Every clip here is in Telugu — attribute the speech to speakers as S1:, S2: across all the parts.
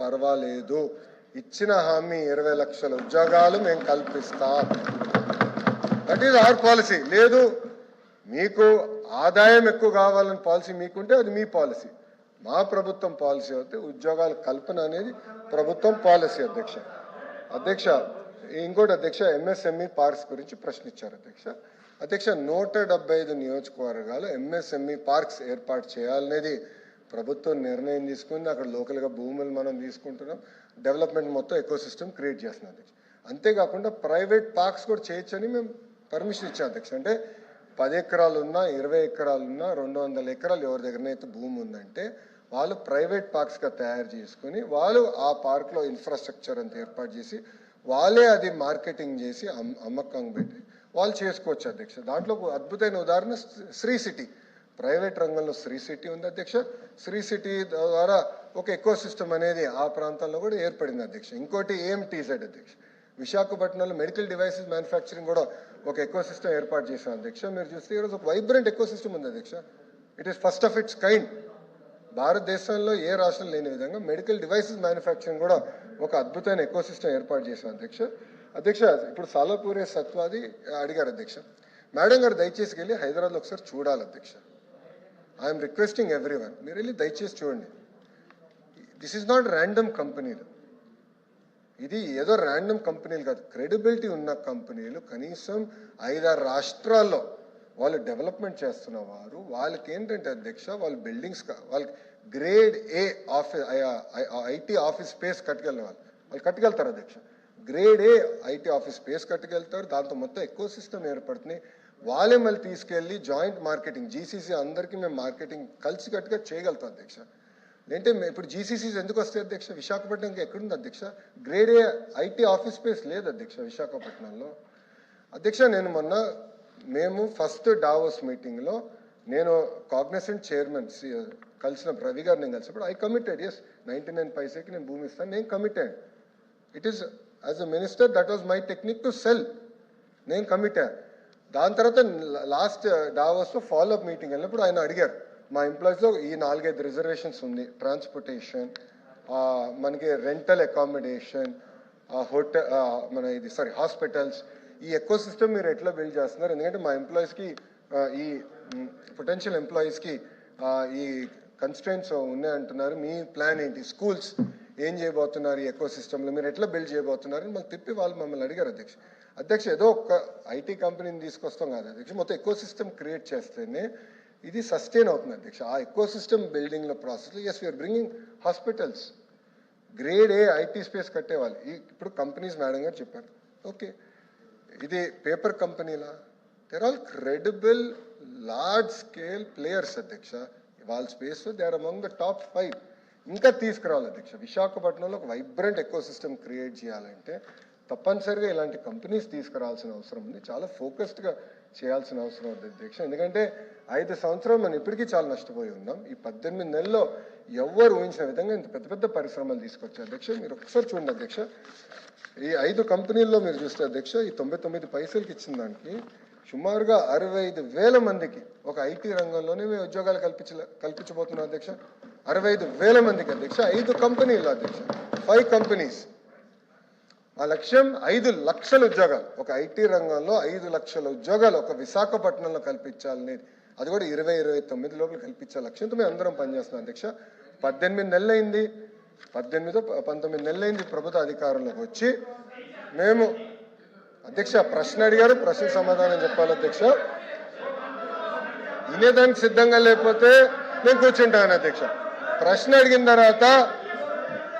S1: పర్వాలేదు. ఇచ్చిన హామీ ఇరవై లక్షల ఉద్యోగాలు మేము కల్పిస్తాం. దట్ ఈజ్ అవర్ పాలసీ లేదు మీకు ఆదాయం ఎక్కువ కావాలని పాలసీ మీకుంటే అది మీ పాలసీ మా ప్రభుత్వం పాలసీ అయితే ఉద్యోగాల కల్పన అనేది ప్రభుత్వం పాలసీ అధ్యక్ష. అధ్యక్ష ఇంకోటి అధ్యక్ష ఎంఎస్ఎంఈ పార్క్స్ గురించి ప్రశ్నించారు అధ్యక్ష. అధ్యక్ష నూట డెబ్బై ఐదు నియోజకవర్గాలు ఎంఎస్ఎంఈ పార్క్స్ ఏర్పాటు చేయాలనేది ప్రభుత్వం నిర్ణయం తీసుకుంది. అక్కడ లోకల్గా భూములు మనం తీసుకుంటున్నాం. డెవలప్మెంట్ మొత్తం ఎకో సిస్టమ్ క్రియేట్ చేస్తున్నాం అధ్యక్ష. అంతేకాకుండా ప్రైవేట్ పార్క్స్ కూడా చేయొచ్చని మేము పర్మిషన్ ఇచ్చాం అధ్యక్ష. అంటే పది ఎకరాలు ఉన్నా ఇరవై ఎకరాలు ఉన్నా రెండు వందల ఎకరాలు ఎవరి దగ్గరనైతే భూమి ఉందంటే వాళ్ళు ప్రైవేట్ పార్క్స్గా తయారు చేసుకుని వాళ్ళు ఆ పార్క్లో ఇన్ఫ్రాస్ట్రక్చర్ అంతా ఏర్పాటు చేసి వాళ్ళే అది మార్కెటింగ్ చేసి అమ్ అమ్మకం పెట్టి వాళ్ళు చేసుకోవచ్చు అధ్యక్ష. దాంట్లో ఒక అద్భుతమైన ఉదాహరణ శ్రీ సిటీ. ప్రైవేట్ రంగంలో శ్రీ సిటీ ఉంది అధ్యక్ష. శ్రీ సిటీ ద్వారా ఒక ఎకో సిస్టమ్ అనేది ఆ ప్రాంతాల్లో కూడా ఏర్పడింది అధ్యక్ష. ఇంకోటి ఏఎంటీజెడ్ అధ్యక్ష. విశాఖపట్నంలో మెడికల్ డివైసెస్ మ్యానుఫ్యాక్చరింగ్ కూడా ఒక ఎకో సిస్టమ్ ఏర్పాటు చేశాం అధ్యక్ష. మీరు చూస్తే ఈరోజు ఒక వైబ్రెంట్ ఎకో సిస్టమ్ ఉంది అధ్యక్ష. It is first of its kind భారతదేశంలో ఏ రాష్ట్రం లేని విధంగా మెడికల్ డివైసెస్ మ్యానుఫ్యాక్చరింగ్ కూడా ఒక అద్భుతమైన ఎకో సిస్టమ్ ఏర్పాటు చేశాం అధ్యక్ష. అధ్యక్ష ఇప్పుడు సాలాపూరే సత్వాది అడిగారు అధ్యక్ష. మేడం గారు దయచేసి వెళ్ళి హైదరాబాద్లో ఒకసారి చూడాలి అధ్యక్ష. ఐఎమ్ రిక్వెస్టింగ్ ఎవ్రీ వన్ మీరు వెళ్ళి దయచేసి చూడండి. దిస్ ఈజ్ నాట్ ర్యాండమ్ కంపెనీలు ఇది ఏదో ర్యాండమ్ కంపెనీలు కాదు. క్రెడిబిలిటీ ఉన్న కంపెనీలు కనీసం ఐదారు రాష్ట్రాల్లో వాళ్ళు డెవలప్మెంట్ చేస్తున్న వారు వాళ్ళకి ఏంటంటే అధ్యక్ష వాళ్ళ బిల్డింగ్స్ వాళ్ళకి grade A office IT office space కట్టుకెళ్ళిన వాళ్ళు వాళ్ళు కట్టుకెళ్తారు అధ్యక్ష. Grade A IT office space కట్టుకెళ్తారు దాంతో మొత్తం ఎక్కువ సిస్టమ్ ఏర్పడుతుంది వాళ్ళే మళ్ళీ తీసుకెళ్ళి జాయింట్ మార్కెటింగ్ జీసీసీ అందరికీ మేము మార్కెటింగ్ కలిసి కట్టుగా చేయగలుగుతాం అధ్యక్ష. ఏంటంటే ఇప్పుడు జీసీసీస్ ఎందుకు వస్తాయి అధ్యక్ష? విశాఖపట్నంకి ఎక్కడుంది అధ్యక్ష? Grade A IT office space లేదు అధ్యక్ష విశాఖపట్నంలో. అధ్యక్ష నేను మొన్న మేము ఫస్ట్ డావోస్ మీటింగ్లో నేను కాగ్నసెంట్ చైర్మన్ కలిసిన రవి గారు నేను కలిసినప్పుడు I committed as ninety nine పైసేకి నేను భూమి ఇస్తాను నేను committed it is as a minister that was my technique to sell నేను కమిటెడ్ దాని తర్వాత లాస్ట్ డావోస్లో ఫాలో అప్ మీటింగ్ వెళ్ళినప్పుడు ఆయన అడిగారు మా ఎంప్లాయీస్లో ఈ నాలుగైదు రిజర్వేషన్స్ ఉంది. ట్రాన్స్పోర్టేషన్ మనకి రెంటల్ అకామిడేషన్ హోటల్ మన ఇది సారీ హాస్పిటల్స్ ఈ ఎకో సిస్టమ్ మీరు ఎట్లా బిల్డ్ చేస్తున్నారు? ఎందుకంటే మా ఎంప్లాయీస్కి ఈ పొటెన్షియల్ ఎంప్లాయీస్కి ఈ కన్స్టెంట్స్ ఉన్నాయంటున్నారు మీ ప్లాన్ ఏంటి? స్కూల్స్ ఏం చేయబోతున్నారు ఈ ఎకో సిస్టంలో మీరు ఎట్లా బిల్డ్ చేయబోతున్నారు? అని మాకు తిప్పి వాళ్ళు మమ్మల్ని అడిగారు అధ్యక్ష. అధ్యక్ష ఏదో ఒక ఐటీ కంపెనీని తీసుకొస్తాం కాదు అధ్యక్ష మొత్తం ఎకో సిస్టమ్ క్రియేట్ చేస్తేనే ఇది సస్టైన్ అవుతుంది అధ్యక్ష. ఆ ఎకో సిస్టమ్ బిల్డింగ్లో ప్రాసెస్లో yes you're bringing hospitals grade A IT space కట్టేవాళ్ళు. ఇప్పుడు కంపెనీస్ మేడం గారు చెప్పారు. ఓకే. ఇది paper కంపెనీలా? There all credible large scale players అధ్యక్ష. వాళ్ళ space they are among the top five ఇంకా తీసుకురావాలి అధ్యక్ష. విశాఖపట్నంలో ఒక వైబ్రెంట్ ఎకో సిస్టమ్ క్రియేట్ చేయాలంటే తప్పనిసరిగా ఇలాంటి కంపెనీస్ తీసుకురావాల్సిన అవసరం ఉంది. చాలా ఫోకస్డ్గా చేయాల్సిన అవసరం ఉంది అధ్యక్ష. ఎందుకంటే ఐదు సంవత్సరాలు మనం ఇప్పటికీ చాలా నష్టపోయి ఉన్నాం. ఈ పద్దెనిమిది నెలల్లో ఎవ్వరు ఊహించిన విధంగా ఇంత పెద్ద పెద్ద పరిశ్రమలు తీసుకొచ్చారు అధ్యక్ష. మీరు ఒకసారి చూడండి అధ్యక్ష. ఈ ఐదు కంపెనీల్లో మీరు చూస్తే అధ్యక్ష ఈ తొంభై తొమ్మిది పైసలకి ఇచ్చిన దానికి సుమారుగా అరవై ఐదు వేల మందికి ఒక ఐటీ రంగంలోనే మేము ఉద్యోగాలు కల్పించ కల్పించబోతున్నాం అధ్యక్ష. అరవై ఐదు వేల మందికి అధ్యక్ష. ఐదు కంపెనీలు అధ్యక్ష. Five companies. ఆ లక్ష్యం ఐదు లక్షల ఉద్యోగాలు. ఒక ఐటీ రంగంలో ఐదు లక్షల ఉద్యోగాలు ఒక విశాఖపట్నంలో కల్పించాలని అది కూడా ఇరవై ఇరవై తొమ్మిది లోపల కల్పించే లక్ష్యంతో మేము అందరం పనిచేస్తున్నాం అధ్యక్ష. పద్దెనిమిది నెలలైంది. పద్దెనిమిదో పంతొమ్మిది నెలలైంది ప్రభుత్వ అధికారంలోకి వచ్చి మేము అధ్యక్ష ప్రశ్న అడిగారు. ప్రశ్న సమాధానం చెప్పాలి అధ్యక్ష. వినేదానికి సిద్ధంగా లేకపోతే నేను కూర్చుంటాను అధ్యక్ష. ప్రశ్న అడిగిన తర్వాత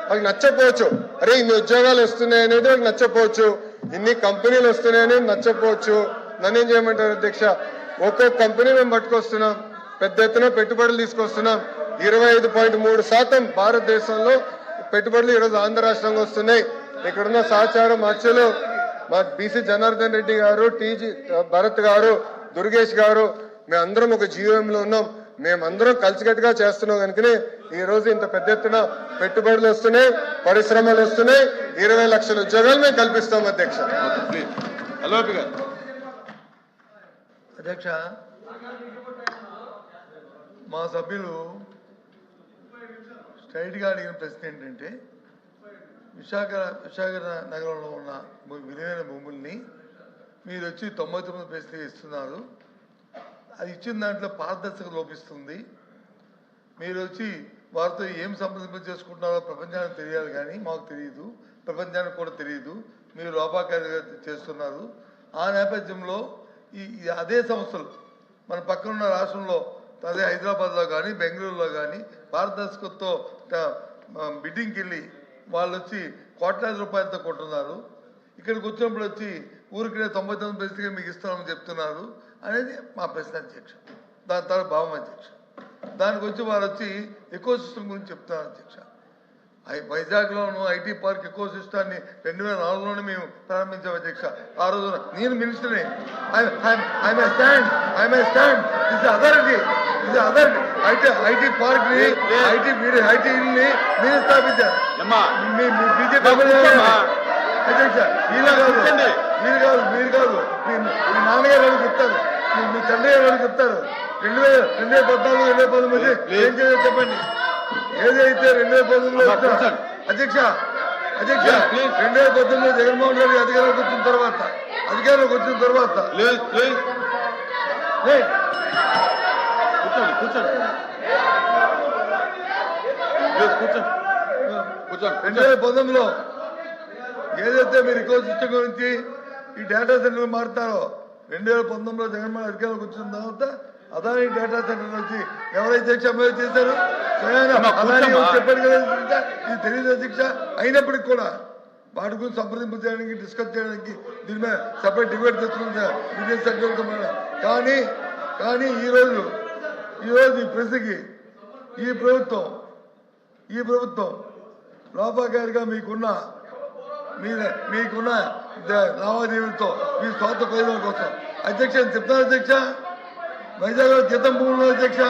S1: వాళ్ళకి నచ్చపోవచ్చు అరే ఇన్ని ఉద్యోగాలు వస్తున్నాయి అనేది వాళ్ళకి నచ్చకపోవచ్చు. ఇన్ని కంపెనీలు వస్తున్నాయని నచ్చకపోవచ్చు. నన్ను ఏం చేయమంటారు అధ్యక్ష? ఒక్కొక్క కంపెనీ మేము పట్టుకొస్తున్నాం. పెద్ద ఎత్తున పెట్టుబడులు తీసుకొస్తున్నాం. ఇరవై ఐదు పాయింట్ మూడు శాతం భారతదేశంలో పెట్టుబడులు ఈరోజు ఆంధ్ర రాష్ట్రంగా వస్తున్నాయి. ఇక్కడున్న సహచారం మత్స్యలు మా బీసీ జనార్దన్ రెడ్డి గారు టీజీ భరత్ గారు దుర్గేష్ గారు మేమందరం ఒక జీవోఎంలో ఉన్నాం. మేమందరం కలిసికట్టుగా చేస్తున్నాం కనుకనే ఈ రోజు ఇంత పెద్ద ఎత్తున పెట్టుబడులు వస్తున్నాయి పరిశ్రమలు వస్తున్నాయి ఇరవై లక్షల ఉద్యోగాలు మేము కల్పిస్తాం అధ్యక్ష.
S2: అధ్యక్ష మా సభ్యులు స్ట్రైట్గా అడిగిన ప్రశ్న ఏంటంటే విశాఖ విశాఖ నగరంలో ఉన్న విలువైన భూముల్ని మీరు వచ్చి తొంభై తొమ్మిది ఇస్తున్నారు. అది ఇచ్చిన దాంట్లో పారదర్శకత లోపిస్తుంది. మీరు వచ్చి వారితో ఏం సంప్రదింపు చేసుకుంటున్నారో ప్రపంచానికి తెలియాలి కానీ మాకు తెలియదు. ప్రపంచానికి కూడా తెలియదు. మీరు లోపాకారిగా చేస్తున్నారు. ఆ నేపథ్యంలో ఈ అదే సంస్థలు మన పక్కనున్న రాష్ట్రంలో అదే హైదరాబాద్లో కానీ బెంగళూరులో కానీ పారదర్శకతతో బిడ్డింగ్కి వెళ్ళి వాళ్ళు వచ్చి కోట్లాది రూపాయలతో కొంటున్నారు ఇక్కడికి వచ్చినప్పుడు వచ్చి ఊరికి తొంభై తొమ్మిది పైసలకి మీకు ఇస్తామని చెప్తున్నారు. అనేది మా ప్రశ్న అధ్యక్ష. దాని తర్వాత భావం అధ్యక్ష. దానికి వచ్చి వారు వచ్చి ఎకో సిస్టమ్ గురించి చెప్తున్నారు అధ్యక్ష. ఐ- వైజాగ్లోను ఐటీ పార్క్ ఎకో సిస్టాన్ని రెండు వేల నాలుగులోనే మేము ప్రారంభించాం అధ్యక్ష. ఆ రోజున నేను మినిస్టర్ని. I may stand. I may stand. Is authority. Is authority. IT IT పార్క్ని IT మీరు ఐటీ మీరు స్థాపించారు. మీ బీజేపీ. అధ్యక్ష. మీరు కాదు. మీరు కాదు మీరు కాదు. మీ మీ నాన్నగారు అని చెప్తారు? మీ తండ్రి గారు అని చెప్తారు? రెండు వేల రెండు వేల పద్నాలుగు రెండు వేల పంతొమ్మిది. ఏం చేయాలో చెప్పండి. ఏదైతే రెండు వేల పంతొమ్మిదిలో. అధ్యక్ష అధ్యక్ష. రెండు వేల పద్దెనిమిదిలో జగన్మోహన్ రెడ్డి అధికారంలోకి వచ్చిన తర్వాత అధికారంలోకి వచ్చిన తర్వాత
S3: కూర్చోండి కూర్చోండి. ప్లీజ్ కూర్చోండి. కూర్చోండి
S2: రెండు వేల పంతొమ్మిదిలో ఏదైతే మీరు ఇకో సిస్టమ్ గురించి ఈ డేటా సెంటర్ మారుతారో? రెండు వేల పంతొమ్మిదిలో జగన్మోహన్ అధికారంలోకి వచ్చిన తర్వాత అదాని డేటా సెంటర్ వచ్చి ఎవరైతే సమ్మె చేశారో? అదాని. చెప్పారు కదా? ఇది తెలియదు అధ్యక్ష అయినప్పటికీ కూడా వాటి గురించి సంప్రదింపు చేయడానికి డిస్కస్ చేయడానికి దీని మీద separate debate Vijay secretary madam కానీ కానీ ఈరోజు ఈరోజు ఈ ప్రశ్నకి ఈ ప్రభుత్వం ఈ ప్రభుత్వం లోపాకారిగా మీకున్న మీ మీకున్న లావాదేవీలతో మీ స్వార్థ ప్రయోజనం కోసం. అధ్యక్ష చెప్తారు అధ్యక్ష. వైజాగ్ జీతం భూములు అధ్యక్ష.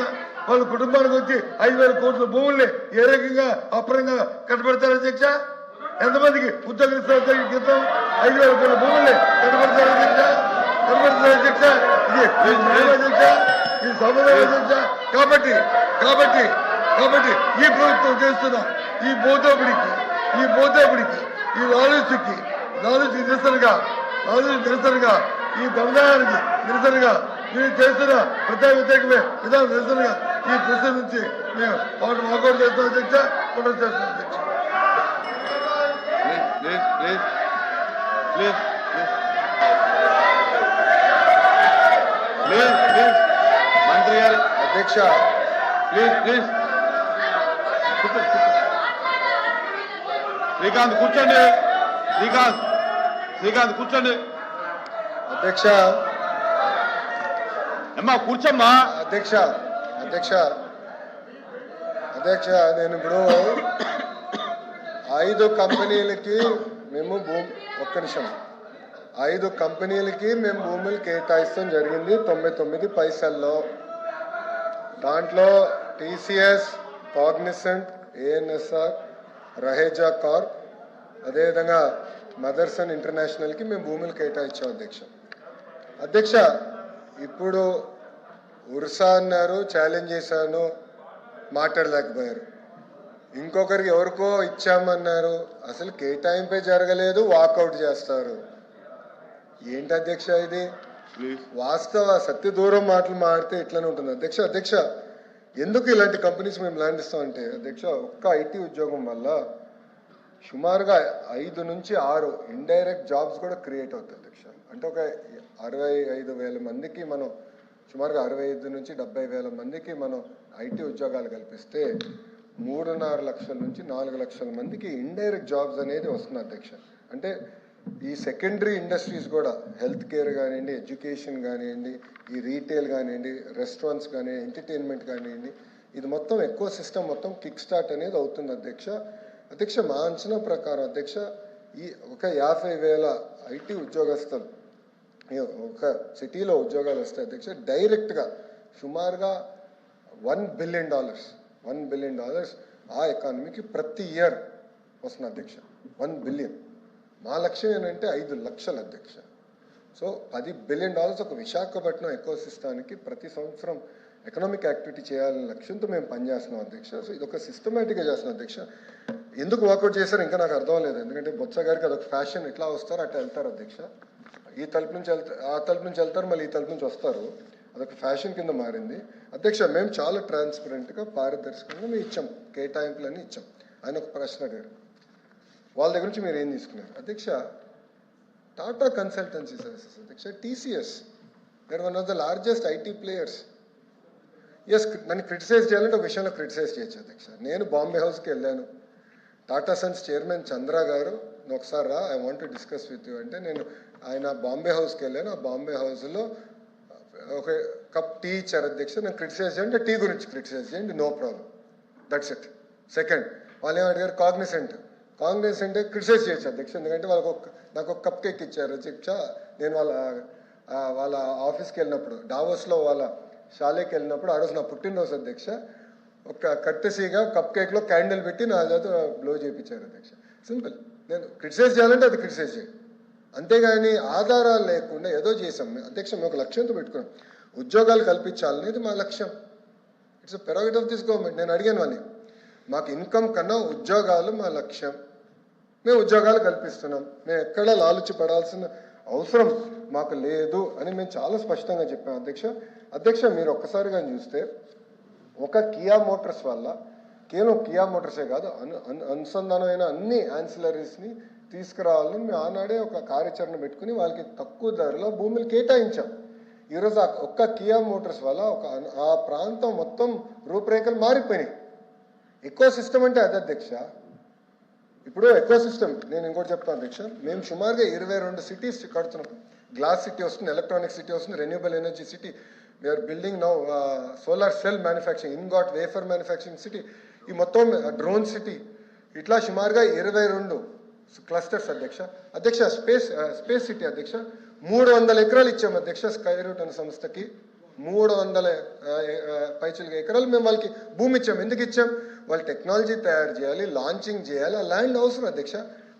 S2: వాళ్ళ కుటుంబానికి వచ్చి ఐదు వేల కోట్ల భూముల్ని ఏ రకంగా అప్రంగా కట్టబెడతారు అధ్యక్ష? ఎంతమందికి ఉద్యోగులు ఇస్తారు జీతం? ఐదు వేల కోట్ల భూముల్ని కట్టబెడతారు అధ్యక్ష? కట్టబెడతారు అధ్యక్ష? ఇది అధ్యక్ష. ఇది సమాధానం అధ్యక్ష. కాబట్టి కాబట్టి కాబట్టి ఈ ప్రభుత్వం చేస్తున్న ఈ బోధోపుడికి ఈ బోధోపుడికి ఈ లాలూచుకి గౌరవించి నిరసనగా గౌరవించి నిరసనగా ఈ దందానికి నిరసనగా మీరు చేస్తున్న ప్రత్యేక వ్యతిరేకమే విధానం నిరసనగా ఈ ప్రశ్న నుంచి మేము ఒకటి వాకౌట్ చేస్తాం అధ్యక్ష ఒకటి చేస్తాం అధ్యక్ష.
S3: Please please please please please. మంత్రి గారు
S1: అధ్యక్ష
S3: ప్లీజ్ ప్లీజ్. శ్రీకాంత్ కూర్చోండి. శ్రీకాంత్. శ్రీకాంత్ కూర్చోండి.
S1: అధ్యక్ష.
S3: అమ్మా కూర్చోమ్మా.
S1: అధ్యక్ష అధ్యక్ష. అధ్యక్ష నేను ఇప్పుడు ఐదు కంపెనీలకి మేము భూమి ఒక్క నిమిషం. ఐదు కంపెనీలకి మేము భూములు కేటాయిస్తాం జరిగింది తొంభై తొమ్మిది పైసల్లో. దాంట్లో TCS Cognizant ANSR Raheja corp అదేవిధంగా మదర్సన్ ఇంటర్నేషనల్కి మేము భూములు కేటాయించాం అధ్యక్ష. అధ్యక్ష ఇప్పుడు ఉర్సా అన్నారు ఛాలెంజ్ చేశాను మాట్లాడలేకపోయారు. ఇంకొకరికి ఎవరికో ఇచ్చామన్నారు అసలు కేటాయింపే జరగలేదు వాకౌట్ చేస్తారు. ఏంటి అధ్యక్ష ఇది? వాస్తవ సత్య దూరం మాటలు మాడితే ఇట్లనే ఉంటుంది. అధ్యక్ష అధ్యక్ష ఎందుకు ఇలాంటి కంపెనీస్ మేము ల్యాండ్ ఇస్తామంటే అధ్యక్ష ఒక్క ఐటీ ఉద్యోగం వల్ల సుమారుగా ఐదు నుంచి ఆరు ఇండైరెక్ట్ జాబ్స్ కూడా క్రియేట్ అవుతాయి అధ్యక్ష. అంటే ఒక అరవై ఐదు వేల మందికి మనం సుమారుగా అరవై ఐదు నుంచి డెబ్బై వేల మందికి మనం ఐటీ ఉద్యోగాలు కల్పిస్తే మూడున్నర లక్షల నుంచి నాలుగు లక్షల మందికి ఇండైరెక్ట్ జాబ్స్ అనేది వస్తుంది అధ్యక్ష. అంటే ఈ సెకండరీ ఇండస్ట్రీస్ కూడా హెల్త్ కేర్ కానివ్వండి ఎడ్యుకేషన్ కానివ్వండి ఈ రీటైల్ కానివ్వండి రెస్టారెంట్స్ కానివ్వండి ఎంటర్టైన్మెంట్ కానివ్వండి ఇది మొత్తం ఎక్కువ సిస్టమ్ మొత్తం కిక్ స్టార్ట్ అనేది అవుతుంది అధ్యక్ష. అధ్యక్ష మా అంచనా ప్రకారం అధ్యక్ష ఈ ఒక యాభై వేల ఐటీ ఉద్యోగస్తులు ఒక సిటీలో ఉద్యోగాలు వస్తాయి అధ్యక్ష డైరెక్ట్గా సుమారుగా one billion dollars one billion dollars ఆ ఎకానమీకి ప్రతి ఇయర్ వస్తుంది అధ్యక్ష. One billion. మా లక్ష్యం ఏంటంటే ఐదు లక్షల అధ్యక్ష. సో పది బిలియన్ డాలర్స్ ఒక విశాఖపట్నం ఎకో సిస్టానికి ప్రతి సంవత్సరం ఎకనామిక్ యాక్టివిటీ చేయాలనే లక్ష్యంతో మేము పనిచేస్తున్నాం అధ్యక్ష. సో ఇది ఒక సిస్టమేటిక్గా చేస్తున్నాం అధ్యక్ష. ఎందుకు వాకౌట్ చేశారు ఇంకా నాకు అర్థం లేదు. ఎందుకంటే బొత్స గారికి అదొక ఫ్యాషన్ ఎట్లా వస్తారు అట్లా వెళ్తారు అధ్యక్ష. ఈ తలుపు నుంచి వెళ్తారు ఆ తలుపు నుంచి వెళ్తారు మళ్ళీ ఈ తలుపు నుంచి వస్తారు. అదొక ఫ్యాషన్ కింద మారింది. అధ్యక్ష మేము చాలా ట్రాన్స్పరెంట్గా పారదర్శకంగా మేము ఇచ్చాం. కేటాయింపులన్నీ ఇచ్చాం. ఆయన ఒక ప్రశ్న అడిగారు. వాళ్ళ దగ్గర నుంచి మీరు ఏం తీసుకున్నారు? అధ్యక్ష టాటా కన్సల్టెన్సీ సర్వీసెస్ అధ్యక్ష TCS. They're one of the largest IT players yes నన్ను క్రిటిసైజ్ చేయాలంటే ఒక విషయంలో క్రిటిసైజ్ చేయొచ్చు అధ్యక్ష. నేను బాంబే హౌస్కి వెళ్ళాను. టాటా సన్స్ చైర్మన్ చంద్ర గారు ఒకసారి రా I want to discuss with you అంటే నేను ఆయన బాంబే హౌస్కి వెళ్ళాను. ఆ బాంబే హౌస్లో ఒక కప్ టీ ఇచ్చారు అధ్యక్ష నేను క్రిటిసైజ్ చేయండి. టీ గురించి క్రిటిసైజ్ చేయండి. No problem that's it second వాళ్ళు ఏమడిగారు అడిగారు కాగ్నిసెంట్ కాగ్నిసెంట్ క్రిటిసైజ్ చేయొచ్చు అధ్యక్ష ఎందుకంటే వాళ్ళకు ఒక నాకు ఒక కప్ కేక్ ఇచ్చారు. అధ్యక్ష నేను వాళ్ళ వాళ్ళ ఆఫీస్కి వెళ్ళినప్పుడు డావోస్లో వాళ్ళ షాలేకి వెళ్ళినప్పుడు ఆ రోజు నా పుట్టినరోజు అధ్యక్ష ఒక కట్టెసీగా కప్ కేక్లో క్యాండిల్ పెట్టి నా చేత బ్లో చేయించారు అధ్యక్ష. సింపుల్. నేను క్రిటిసైజ్ చేయాలంటే అది క్రిటిసైజ్ చేయండి అంతేగాని ఆధారాలు లేకుండా ఏదో చేసాం అధ్యక్ష మేము ఒక లక్ష్యంతో పెట్టుకున్నాం. ఉద్యోగాలు కల్పించాలనేది మా లక్ష్యం. It's prerogative of this government నేను అడిగాను వాళ్ళని మాకు ఇన్కమ్ కన్నా ఉద్యోగాలు మా లక్ష్యం. మేము ఉద్యోగాలు కల్పిస్తున్నాం. మేము ఎక్కడ లాలుచి పడాల్సిన అవసరం మాకు లేదు అని మేము చాలా స్పష్టంగా చెప్పాం అధ్యక్ష. అధ్యక్ష మీరు ఒక్కసారిగా చూస్తే ఒక కియా మోటార్స్ వల్ల కేవలం కియా మోటార్సే కాదు అను అనుసంధానమైన అన్ని యాన్సిలరీస్ని తీసుకురావాలని మేము ఆనాడే ఒక కార్యాచరణ పెట్టుకుని వాళ్ళకి తక్కువ ధరలో భూములు కేటాయించాం. ఈరోజు ఆ ఒక్క కియా మోటార్స్ వల్ల ఒక ఆ ప్రాంతం మొత్తం రూపురేఖలు మారిపోయినాయి. ఎకో సిస్టమ్ అంటే అదే అధ్యక్ష ఇప్పుడు ఎకో సిస్టమ్ నేను ఇంకోటి చెప్తాను అధ్యక్ష మేము సుమారుగా ఇరవై రెండు సిటీస్ కడుతున్నాం. గ్లాస్ సిటీ వస్తుంది ఎలక్ట్రానిక్ సిటీ వస్తుంది renewable energy city we are building now solar cell manufacturing ingot wafer manufacturing city ఈ మొత్తం uh, డ్రోన్ సిటీ ఇట్లా సుమారుగా ఇరవై రెండు క్లస్టర్స్ అధ్యక్ష. అధ్యక్ష స్పేస్ స్పేస్ సిటీ అధ్యక్ష. మూడు వందల ఎకరాలు ఇచ్చాము అధ్యక్ష స్కై రూట్ అనే సంస్థకి. మూడు వందల పైచులుగా ఎకరాలు మేము వాళ్ళకి భూమి ఇచ్చాం. ఎందుకు ఇచ్చాం? వాళ్ళు టెక్నాలజీ తయారు చేయాలి లాంచింగ్ చేయాలి ఆ ల్యాండ్ అవసరం అధ్యక్ష.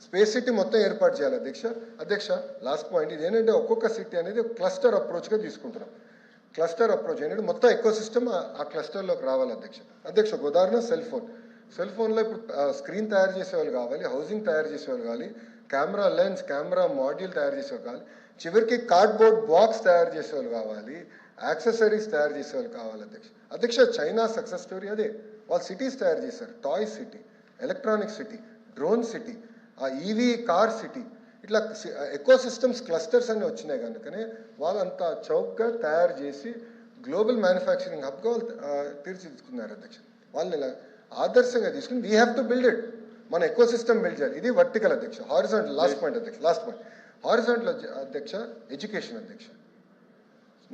S1: స్పేస్ సిటీ మొత్తం ఏర్పాటు చేయాలి అధ్యక్ష. అధ్యక్ష లాస్ట్ పాయింట్ ఇది ఏంటంటే ఒక్కొక్క సిటీ అనేది క్లస్టర్ అప్రోచ్గా తీసుకుంటున్నాం. క్లస్టర్ అప్రోచ్ ఏంటంటే మొత్తం ఎకో సిస్టమ్ ఆ క్లస్టర్లోకి రావాలి అధ్యక్ష. అధ్యక్ష ఒక ఉదాహరణ సెల్ ఫోన్. సెల్ ఫోన్లో ఇప్పుడు స్క్రీన్ తయారు చేసేవాళ్ళు కావాలి హౌసింగ్ తయారు చేసేవాళ్ళు కావాలి కెమెరా లెన్స్ కెమెరా మాడ్యూల్ తయారు చేసేవాళ్ళు కావాలి చివరికి కార్డ్బోర్డ్ బాక్స్ తయారు చేసేవాళ్ళు కావాలి యాక్సెసరీస్ తయారు చేసేవాళ్ళు కావాలి అధ్యక్ష. అధ్యక్ష చైనా సక్సెస్ స్టోరీ అదే. వాళ్ళు సిటీస్ తయారు చేశారు. Toy city electronic city drone city ఆ ఈవీ కార్ సిటీ ఇట్లా ఎకో సిస్టమ్స్ క్లస్టర్స్ అన్ని వచ్చినాయి కనుకనే వాళ్ళంతా చౌకగా తయారు చేసి గ్లోబల్ మ్యానుఫ్యాక్చరింగ్ హబ్గా వాళ్ళు తీర్చిదిద్దుకున్నారు అధ్యక్ష. వాళ్ళని ఇలా ఆదర్శంగా తీసుకుని we have to build it మన ఎకో సిస్టమ్ బిల్డ్ చేయాలి. ఇది వర్టికల్ అధ్యక్ష. హారిజాంటల్ లాస్ట్ పాయింట్ అధ్యక్ష లాస్ట్ పాయింట్ హారిజాంటల్ అధ్యక్ష ఎడ్యుకేషన్ అధ్యక్ష.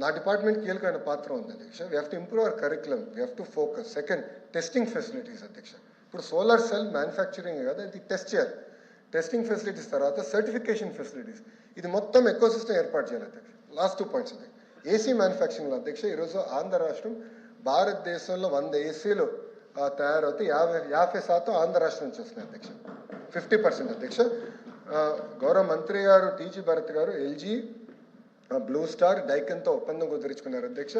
S1: నా డిపార్ట్మెంట్ కీలకమైన పాత్ర ఉంది అధ్యక్ష. We have to improve our curriculum we have to focus second testing facilities అధ్యక్ష. ఇప్పుడు సోలార్ సెల్ మ్యానుఫ్యాక్చరింగ్ కదా ఇది టెస్ట్ చేయాలి. టెస్టింగ్ ఫెసిలిటీస్ తర్వాత సర్టిఫికేషన్ ఫెసిలిటీస్ ఇది మొత్తం ఎకో సిస్టమ్ ఏర్పాటు చేయాలి అధ్యక్ష. లాస్ట్ టూ పాయింట్స్ అధ్యక్ష ఏసీ మ్యానుఫ్యాక్చరింగ్ అధ్యక్ష ఈరోజు ఆంధ్ర రాష్ట్రం భారతదేశంలో వంద ఏసీలు తయారవుతే యాభై యాభై శాతం ఆంధ్ర రాష్ట్రం నుంచి వస్తున్నాయి అధ్యక్ష. ఫిఫ్టీ పర్సెంట్ అధ్యక్ష. గౌరవ మంత్రి గారు టీజీ భరత్ గారు ఎల్జీ బ్లూ స్టార్ డైకన్తో ఒప్పందం కుదుర్చుకున్నారు అధ్యక్ష.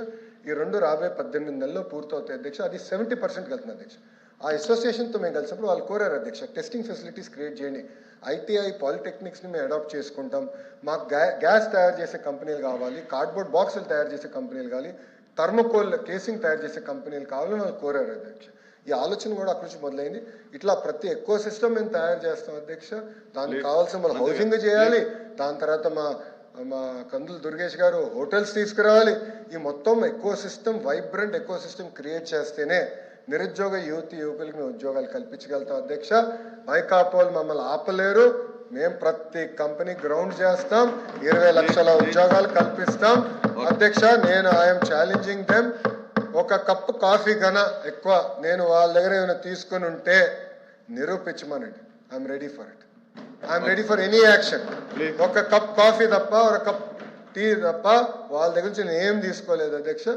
S1: ఈ రెండు రాబోయే పద్దెనిమిది నెలల్లో పూర్తవుతాయి అధ్యక్ష. అది సెవెంటీ పర్సెంట్ వెళ్తుంది అధ్యక్ష. ఆ అసోసియేషన్తో మేము కలిసినప్పుడు వాళ్ళు కోరారు అధ్యక్ష టెస్టింగ్ ఫెసిలిటీస్ క్రియేట్ చేయండి. ఐటీఐ పాలిటెక్నిక్స్ని మేము అడాప్ట్ చేసుకుంటాం. మాకు గ్యా గ్యాస్ తయారు చేసే కంపెనీలు కావాలి కార్డ్బోర్డ్ బాక్సులు తయారు చేసే కంపెనీలు కావాలి థర్మోకోల్ కేసింగ్ తయారు చేసే కంపెనీలు కావాలని వాళ్ళు కోరారు అధ్యక్ష. ఈ ఆలోచన కూడా అక్కడి నుంచి మొదలైంది. ఇట్లా ప్రతి ఎక్కువ సిస్టమ్ మేము తయారు చేస్తాం అధ్యక్ష. దానికి కావాల్సిన మన హౌసింగ్ చేయాలి. దాని తర్వాత మా మా కందులు దుర్గేష్ గారు హోటల్స్ తీసుకురావాలి. ఈ మొత్తం ఎక్కువ సిస్టమ్ వైబ్రెంట్ ఎక్కువ సిస్టమ్ క్రియేట్ చేస్తేనే నిరుద్యోగ యువతి యువకులకి మేము ఉద్యోగాలు కల్పించగలుగుతాం. అధ్యక్ష వైకాపోల్ మమ్మల్ని ఆపలేరు. మేము ప్రతి కంపెనీ గ్రౌండ్ చేస్తాం. ఇరవై లక్షల ఉద్యోగాలు కల్పిస్తాం. అధ్యక్ష నేను ఐఎమ్ ఛాలెంజింగ్ దెమ్ ఒక కప్పు కాఫీ గన ఎక్కువ నేను వాళ్ళ దగ్గర ఏమైనా తీసుకొని ఉంటే నిరూపించమనండి. I'm ready for it I'm ready for any action. ఒక కప్ కాఫీ తప్ప ఒక కప్ టీ తప్ప వాళ్ళ దగ్గర నుంచి నేను ఏం తీసుకోలేదు అధ్యక్ష.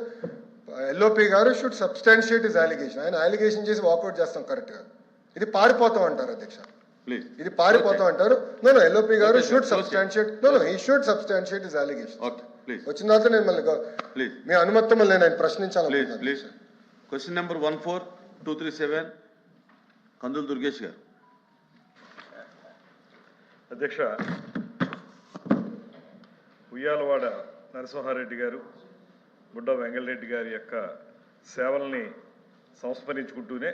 S1: ఎల్ఓపి గారు షుడ్ సబ్స్టాన్షియేట్ ఇస్ అలిగేషన్ ఆయన అలిగేషన్ చేసి వాకౌట్ చేస్తాం కరెక్ట్గా ఇది పారిపోతాం అంటారు అధ్యక్ష.
S3: ప్లీజ్
S1: ఇది పారిపోతాం అంటారు. నో నో ఎల్ఓపి గారు. షుడ్. సబ్స్టాన్షియేట్ నో నో ఈ should substantiate is allegation
S3: okay please
S1: వచ్చిన తర్వాత నేను మళ్ళీ మీ అనుమతి మళ్ళీ నేను
S3: please question number one four two three seven Kandula Durgesh గారు.
S4: అధ్యక్ష ఉయ్యాలవాడ నరసింహారెడ్డి గారు. గుడ్డ వెంగళరెడ్డి గారి యొక్క సేవల్ని సంస్మరించుకుంటూనే